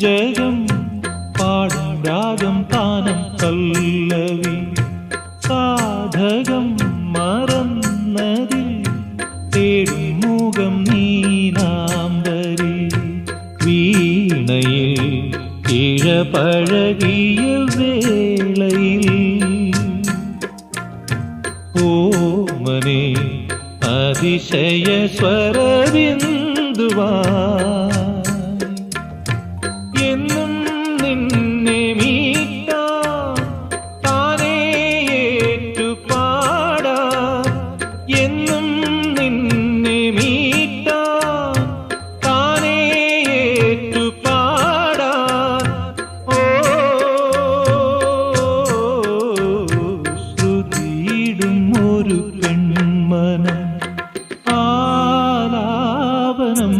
ജയം പാടും രാഗം താനം പല്ലവി സാധകം മറന്നതിൽ തേടും മുഖം നീനാംബരി വീണയിൽ ഇഴപഴകിയ വേളയിൽ ഓമനെ അതിശയ സ്വരവിന്ദ നിന്നെ മീട്ടാ താനേ ഏറ്റു പാടാ. എന്നും നിന്നെ മീട്ടാ താനേ ഏറ്റു പാടാ. ഓ ശ്രുതിയിടും ഒരു പെൺമനം ആലാപനം.